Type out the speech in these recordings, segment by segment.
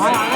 ಮನೆಗೆ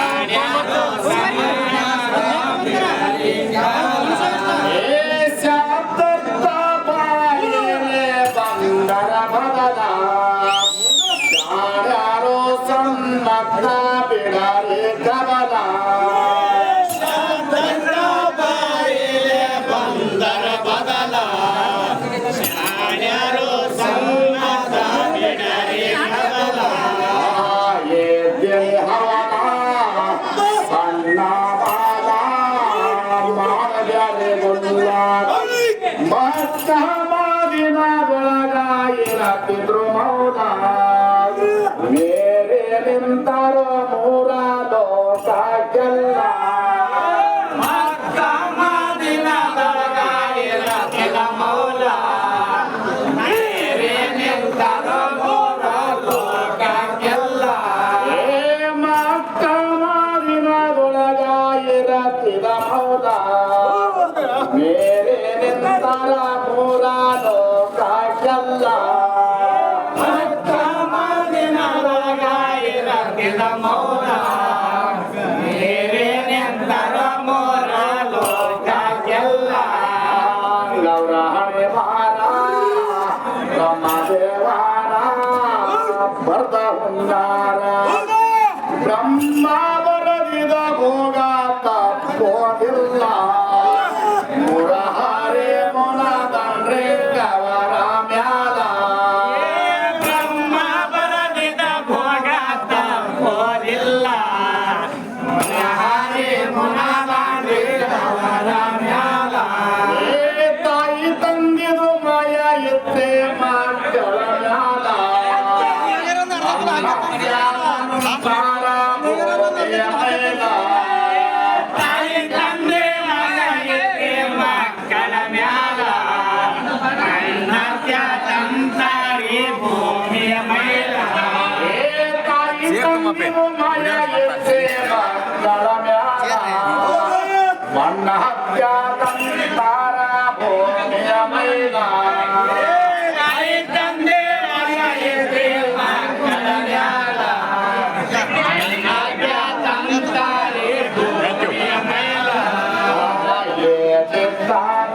Bye.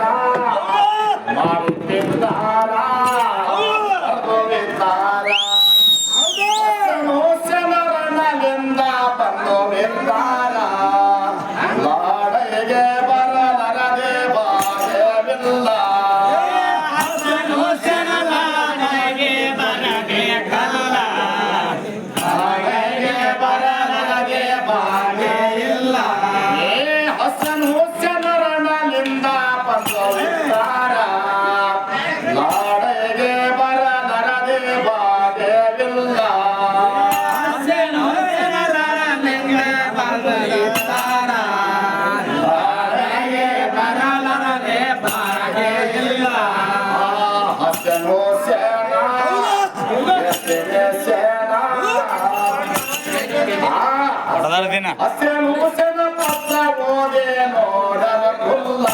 ಹಸಿರು ಹುಸಿನ ಪತ್ರ ಓದೆ ನೋಡನ ಕುಲ್ಲ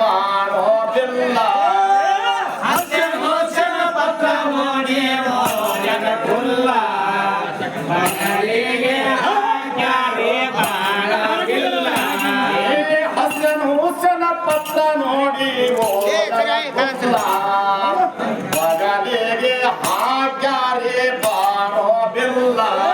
ಮಾಡೋದಿಲ್ಲ. love.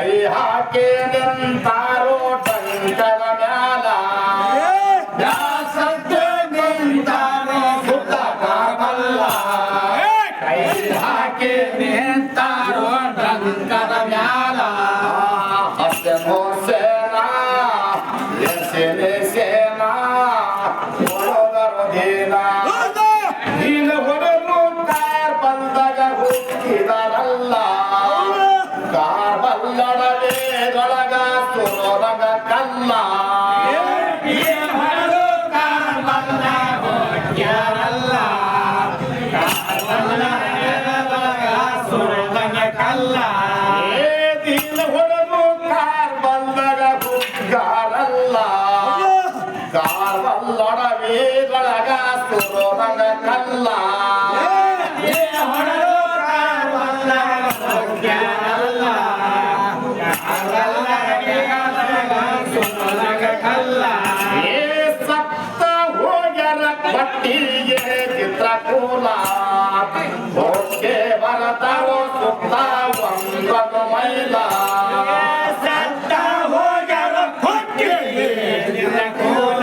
ಕೈ ಹಾಕಿ 真的 ಬಟ್ಟಿಗೆ ಚಿತ್ರಕೂಲ. ಹೊಕ್ಕೆ ಬರತಾರೋ ಸುತ್ತ ಒಂದೊಂದು ಮೈಲ. ಸತ್ತ ಹೋಗ್ಯರ ಬಟ್ಟಿಗೆ ಚಿತ್ರಕೂಲ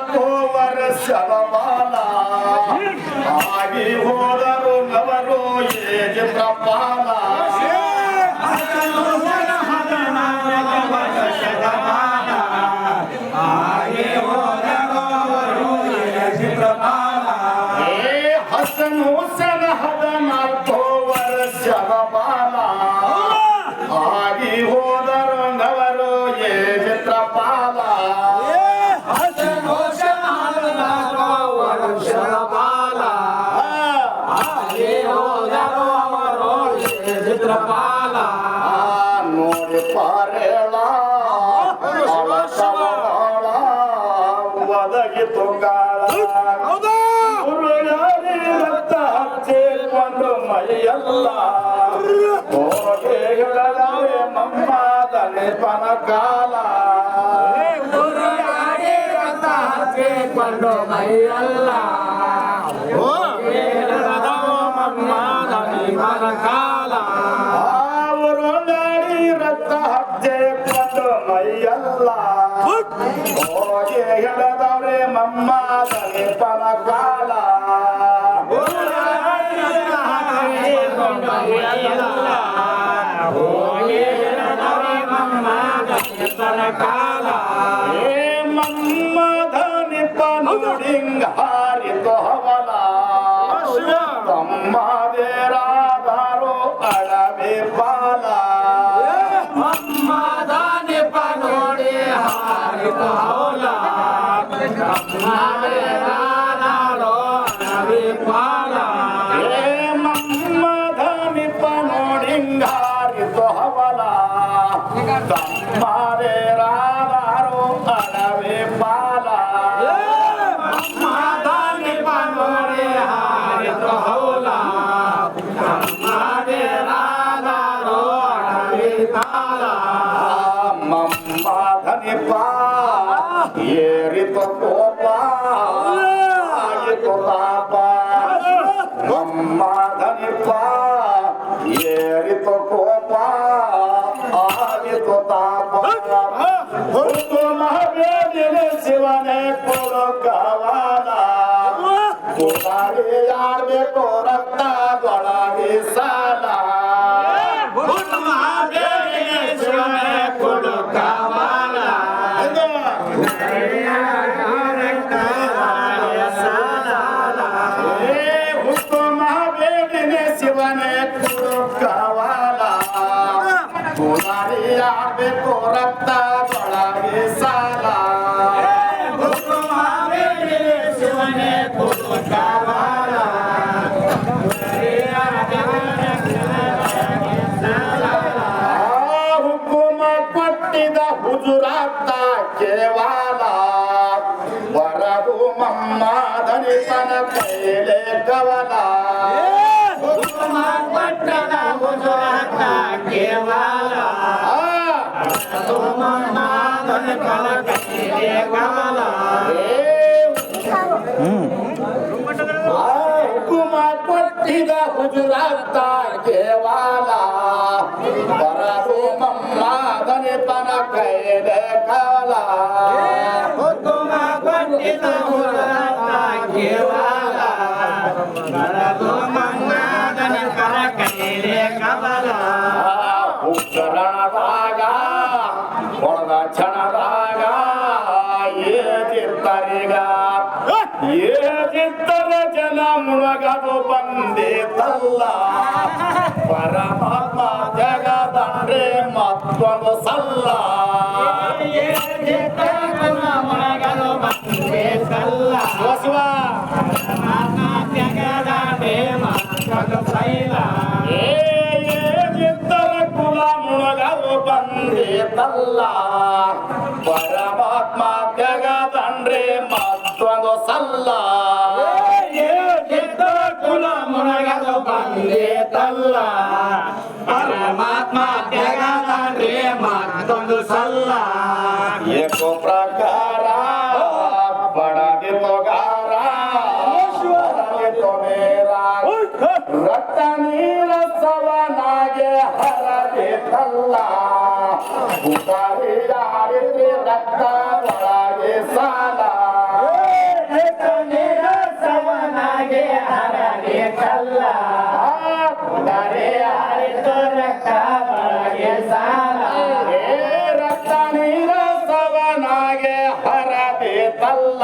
ನಾಲ್ಕು ವರ್ಷದ ಬಾಲ ಆಗಿ ಹೋದರು ನವರು ಏಜ ಪ್ರಪಾಲ ಒದಗಿ ತುಂಗಾಳ ಉರುಳಾಡಿ ರಕ್ತ ಹಚ್ಚಿಕೊಂಡು ಮೈಯಲ್ಲ ಹೋಗಿ ಹೇಳಲಾವೆ ಮಮ್ಮ ದಣಿಪನ ಕಾಲ ಅವರು ಹೋಗಿ ಹೇಳದವ್ರೆ ಮಮ್ಮ ದಣಿಪನ ಕಾಲ ಏ ಮಮ್ಮ ಧನಿಪ ನುಡಿಂಗ ಹಾರಿತು ಹವಲ 好准 माधनिपा ये ऋतु कोपा आदित्य ताप तो महावीर ने शिवन कुल गवाना कुमारी यार में रखता बड़ा निशाना Yeah, going বাড়ি আর বেকরাত্তা ಹುಜುರಾತ ಕೇವಾಲ ಬರದು ಮಮ್ಮ ಧನಿತನ ಕೈಲೆ ಕವಲ ಹುಕುಮ ಕೊಟ್ಟಿದ ಗುಜರಾತ ಕೇವಲ ಬರದು ಮಂಗಾದನ ಕಲ ಕೈಗೆ ಏ ಚಿತ್ತರಿಗ ಕ್ಷಣದಾಗ ಏಜಿತ್ತರಿಗ ಏಜಿತ್ತರ ಜನ ಮುಳಗದು ಬಂದಿತಲ್ಲ ಪರಮಾತ್ಮ ಜಗದಂಡ್ರೆ ಮತ್ತೊಂದು ಸಲ್ಲ. ಮನಗಲು ಬಂದೆ ಸಲ್ಲ ಶಿವ. ಮುಳಗದು ಬಂದಿತಲ್ಲ ಪರಮಾತ್ಮ ಜಗದಂಡ್ರೆ ಮತ್ತೊಂದು ಸಲ್ಲ. ರಕ್ತ ಒಳಗೆ ಸಾಲ. ಸವನಾಗೆ ಹರಗೆ ಕಲ್ಲ ಉದಾರಿಯಾಡಿತು ರಕ್ತ ಒಳಗೆ ಸಾಲ. ರಕ್ತ ನೀರ ಸವನಾಗೆ ಹರದಿತಲ್ಲ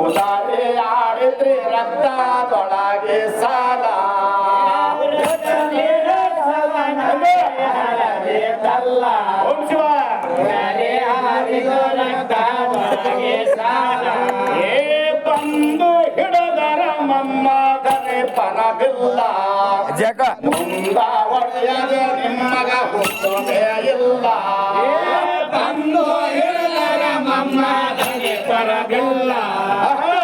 ಉದಾರಿಯಾಡಿದ್ರಿ ರಕ್ತದೊಳಗೆ ಸಾಲ. ಓಂ ಶಿವ. ಏ ಬಂದು ಹಿಡದರ ಮಮ್ಮ ದನೆ ಪನವಿಲ್ಲ ಜಗ ಮುಂದ ಒಡೆಯದ ನಿಮ್ಮಗ ಹುಟ್ಟುಮೇ ಇಲ್ಲ. ಬಂದು ಹಿಡದರ ಮಮ್ಮ ನನಗೆ ಪರವಿಲ್ಲ ಆಹಾ.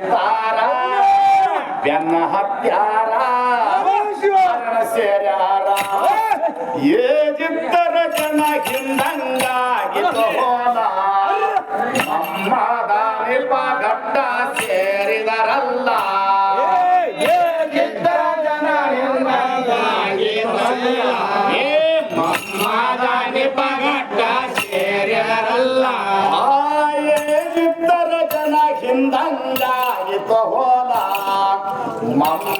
ಜಿತ್ತಾರ ಬೆನ್ನ ಹತ್ಯಾರ. ಸೇರ್ಯಾರ. ಏ ಜಿತ್ತರ ಜನ ಹಿಂದಂಗಾಗಿತ್ತು ಹೋಲ ಅಮ್ಮದ ನಿಲ್ಪ ಘಟ್ಟ ಸೇರಿದರಲ್ಲ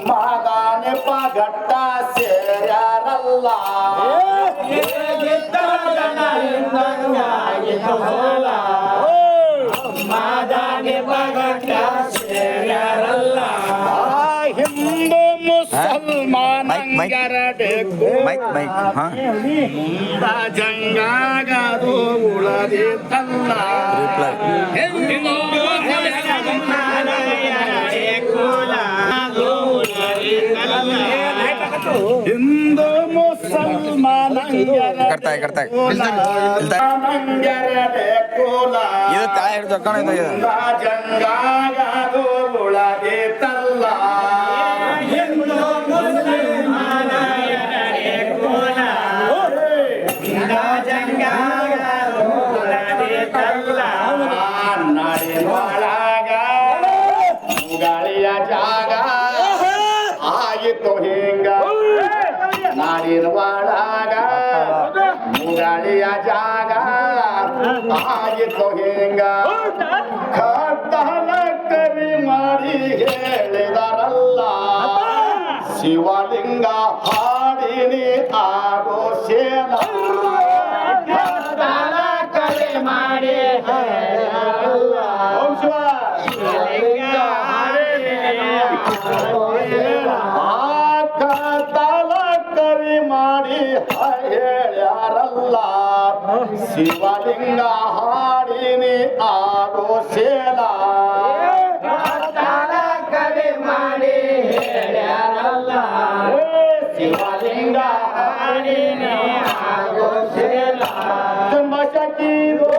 మగాని పగట్ట సేరల్లా మాదాని పగట్ట సేరల్లా హిందూ ముసల్మాన్ మైక్ మైక్ జంగా గారు ఉళది తల్లా ಹಿಂದೂ ಮುಸಲ್ಮಾನ ಕಟ್ತಾ ಕಟ್ತಾ. ಇದು ತಾಯಿ ಹಿಡಿದು ಜಂಗಾಗ ಆಗಿತ್ತು ಹಿಂಗ ಕರಿ ಮಾಡಿ ಹೇಳಿದರಲ್ಲ. ಶಿವಲಿಂಗ ಹಾಡಿನಿ ಆಗೋ ಸೇನ ಕಲೆ ಮಾಡಿ ಶಿವಲಿಂಗ ಹಾಡಿನಿ ಆಗೋ ಶೇಲ. ಶಿವಲಿಂಗ ಹಾಡಿನಿ ಆಗೋ ಶೇಲ. ಜನ್ಮ ಶಕೀರೋ